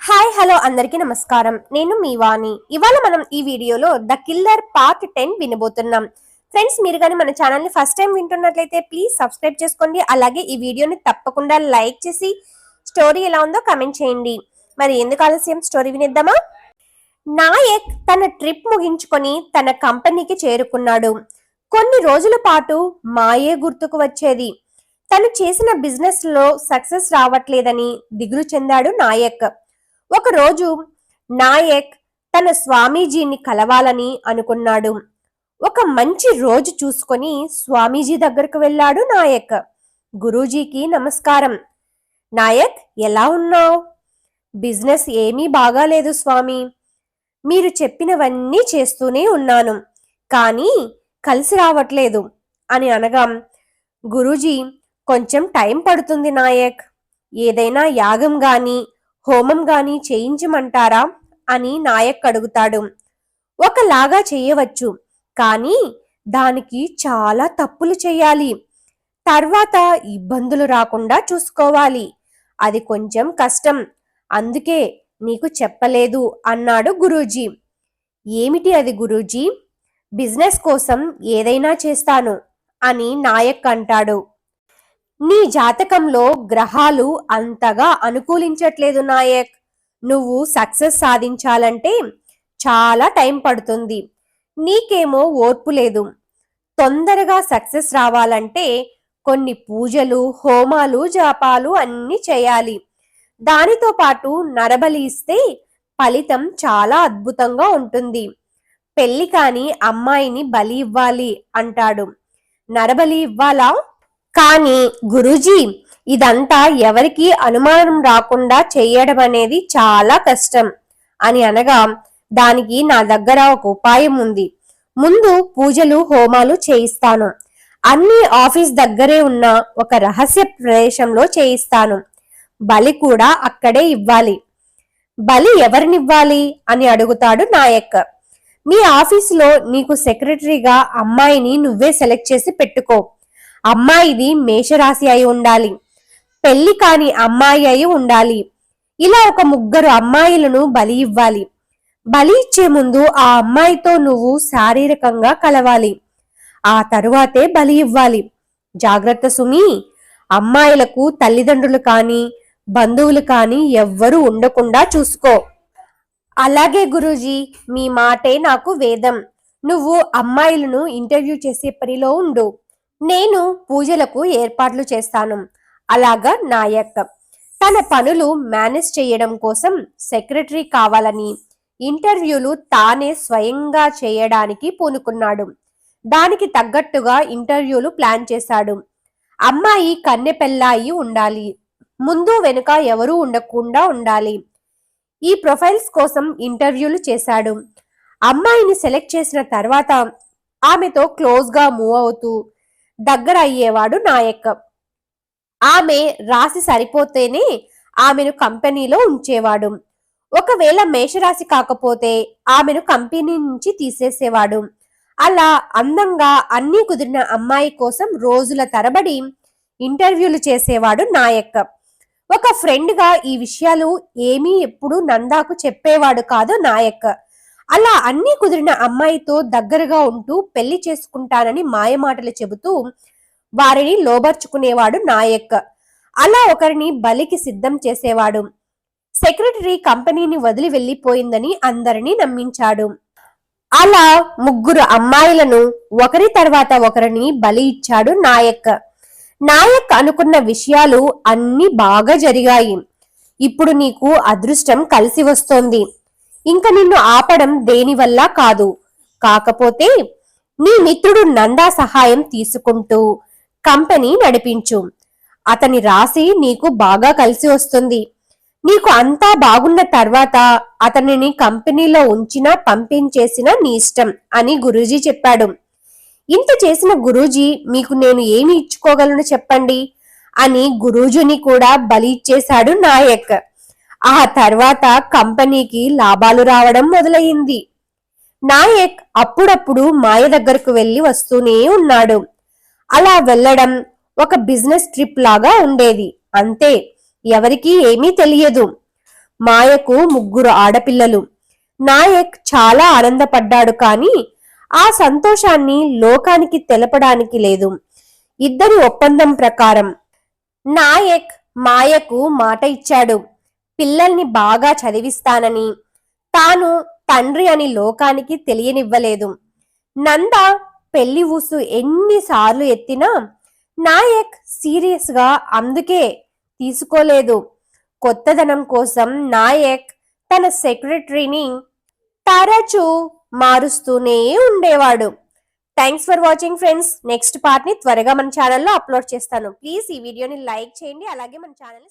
Hi hello అందరికీ నమస్కారం. నేను మీ వాణి. ఇవాళ మనం ఈ వీడియోలో ద కిల్లర్ పార్ట్ టెన్ వినబోతున్నాం. ఫ్రెండ్స్ మీరు కానీ మన ఛానల్ని ఫస్ట్ టైం వింటున్నట్లయితే ప్లీజ్ సబ్స్క్రైబ్ చేసుకోండి. అలాగే ఈ వీడియోని తప్పకుండా లైక్ చేసి స్టోరీ ఎలా ఉందో కమెంట్ చేయండి. మరి ఎందుకు ఆలస్యం? స్టోరీ వినిద్దామా? నాయక్ తన ట్రిప్ ముగించుకొని తన కంపెనీకి చేరుకున్నాడు. కొన్ని రోజుల పాటు మాయే గుర్తుకు వచ్చేది. తను చేసిన బిజినెస్లో సక్సెస్ రావట్లేదని దిగులు చెందాడు నాయక్. ఒకరోజు నాయక్ తన స్వామీజీని కలవాలని అనుకున్నాడు. ఒక మంచి రోజు చూసుకొని స్వామీజీ దగ్గరకు వెళ్ళాడు నాయక్. గురూజీకి నమస్కారం. నాయక్ ఎలా ఉన్నావు? బిజినెస్ ఏమీ బాగాలేదు స్వామి. మీరు చెప్పినవన్నీ చేస్తూనే ఉన్నాను కానీ కలిసి రావట్లేదు అని అనగా గురూజీ కొంచెం టైం పడుతుంది నాయక్. ఏదైనా యాగం గాని హోమం గాని చేయించమంటారా? అని నాయక్ అడుగుతాడు. ఒకలాగా చేయవచ్చు కానీ దానికి చాలా తప్పులు చేయాలి. తర్వాత ఇబ్బందులు రాకుండా చూసుకోవాలి. అది కొంచెం కష్టం. అందుకే నీకు చెప్పలేదు అన్నాడు గురూజీ. ఏమిటి అది గురూజీ? బిజినెస్ కోసం ఏదైనా చేస్తాను అని నాయక్ అంటాడు. నీ జాతకంలో గ్రహాలు అంతగా అనుకూలించట్లేదు నాయక్. నువ్వు సక్సెస్ సాధించాలంటే చాలా టైం పడుతుంది. నీకేమో ఓర్పు లేదు. తొందరగా సక్సెస్ రావాలంటే కొన్ని పూజలు హోమాలు జాపాలు అన్ని చేయాలి. దానితో పాటు నరబలి ఇస్తే ఫలితం చాలా అద్భుతంగా ఉంటుంది. పెళ్ళి కాని అమ్మాయిని బలి ఇవ్వాలి అంటాడు. నరబలి ఇవ్వాలా? కానీ గురూజీ ఇదంతా ఎవరికి అనుమానం రాకుండా చేయడం అనేది చాలా కష్టం అని అనగా దానికి నా దగ్గర ఒక ఉపాయం ఉంది. ముందు పూజలు హోమాలు చేయిస్తాను. అన్ని ఆఫీస్ దగ్గరే ఉన్న ఒక రహస్య ప్రదేశంలో చేయిస్తాను. బలి కూడా అక్కడే ఇవ్వాలి. బలి ఎవరినివ్వాలి? అని అడుగుతాడు నాయక్. మీ ఆఫీసులో నీకు సెక్రటరీగా అమ్మాయిని నువ్వే సెలెక్ట్ చేసి పెట్టుకో. అమ్మాయిది మేషరాశి అయి ఉండాలి. పెళ్ళి కాని అమ్మాయి అయి ఉండాలి. ఇలా ఒక ముగ్గురు అమ్మాయిలను బలి ఇవ్వాలి. బలి ఇచ్చే ముందు ఆ అమ్మాయితో నువ్వు శారీరకంగా కలవాలి. ఆ తరువాతే బలి ఇవ్వాలి. జాగ్రత్త సుమి అమ్మాయిలకు తల్లిదండ్రులు కాని బంధువులు కాని ఎవ్వరూ ఉండకుండా చూసుకో. అలాగే గురూజీ మీ మాటే నాకు వేదం. నువ్వు అమ్మాయిలను ఇంటర్వ్యూ చేసే పనిలో ఉండు. నేను పూజలకు ఏర్పాట్లు చేస్తాను. అలాగా నాయక్. తన పనులు మేనేజ్ చేయడం కోసం సెక్రటరీ కావాలని ఇంటర్వ్యూలు తానే స్వయంగా చేయడానికి పూనుకున్నాడు. దానికి తగ్గట్టుగా ఇంటర్వ్యూలు ప్లాన్ చేశాడు. అమ్మాయి కన్నెపెల్లాయి ఉండాలి. ముందు వెనుక ఎవరూ ఉండకుండా ఉండాలి. ఈ ప్రొఫైల్స్ కోసం ఇంటర్వ్యూలు చేశాడు. అమ్మాయిని సెలెక్ట్ చేసిన తర్వాత ఆమెతో క్లోజ్గా మూవ్ అవుతూ దగ్గర అయ్యేవాడు నాయక్. ఆమె రాసి సరిపోతేనే ఆమెను కంపెనీలో ఉంచేవాడు. ఒకవేళ మేషరాశి కాకపోతే ఆమెను కంపెనీ నుంచి తీసేసేవాడు. అలా అందంగా అన్నీ కుదిరిన అమ్మాయి కోసం రోజుల తరబడి ఇంటర్వ్యూలు చేసేవాడు నాయక్. ఒక ఫ్రెండ్గా ఈ విషయాలు ఏమీ ఎప్పుడు నందాకు చెప్పేవాడు కాదు నాయక్. అలా అన్ని కుదిరిన అమ్మాయితో దగ్గరగా ఉంటూ పెళ్ళి చేసుకుంటానని మాయమాటలు చెబుతూ వారిని లోబర్చుకునేవాడు నాయక్. అలా ఒకరిని బలికి సిద్ధం చేసేవాడు. సెక్రటరీ కంపెనీని వదిలి వెళ్ళిపోయిందని అందరినీ నమ్మించాడు. అలా ముగ్గురు అమ్మాయిలను ఒకరి తర్వాత ఒకరిని బలి ఇచ్చాడు నాయక్. నాయక్ అనుకున్న విషయాలు అన్ని బాగా జరిగాయి. ఇప్పుడు నీకు అదృష్టం కలిసి వస్తోంది. ఇంక నిన్ను ఆపడం దేనివల్ల కాదు. కాకపోతే నీ మిత్రుడు నందా సహాయం తీసుకుంటూ కంపెనీ నడిపించు. అతని రాశి నీకు బాగా కలిసి వస్తుంది. నీకు అంతా బాగున్న తర్వాత అతనిని కంపెనీలో ఉంచినా పంపించేసినా నీ ఇష్టం అని గురూజీ చెప్పాడు. ఇంత చేసిన గురూజీ మీకు నేను ఏమి ఇచ్చుకోగలను చెప్పండి? అని గురూజుని కూడా బలి ఇచ్చేశాడు నాయక్. ఆ తర్వాత కంపెనీకి లాభాలు రావడం మొదలయింది నాయక్ అప్పుడప్పుడు మాయ దగ్గరకు వెళ్ళి వస్తూనే ఉన్నాడు. అలా వెళ్ళడం ఒక బిజినెస్ ట్రిప్ లాగా ఉండేది. అంతే ఎవరికీ ఏమీ తెలియదు. మాయకు ముగ్గురు ఆడపిల్లలు. నాయక్ చాలా ఆనందపడ్డాడు కానీ ఆ సంతోషాన్ని లోకానికి తెలపడానికి లేదు. ఇద్దరి ఒప్పందం ప్రకారం నాయక్ మాయకు మాట ఇచ్చాడు. పిల్లల్ని బాగా చదివిస్తానని. తాను తండ్రి అని లోకానికి తెలియనివ్వలేదు. నంద పెళ్ళి ఊసు ఎన్నిసార్లు ఎత్తినా నాయక్ సీరియస్గా అందుకే తీసుకోలేదు. కొత్తదనం కోసం నాయక్ తన సెక్రటరీని తరచూ మారుస్తూనే ఉండేవాడు. Thanks for watching friends. Next పార్ట్ని త్వరగా మన ఛానల్లో అప్లోడ్ చేస్తాను. ప్లీజ్ ఈ వీడియోని లైక్ చేయండి. అలాగే మన ఛానల్ని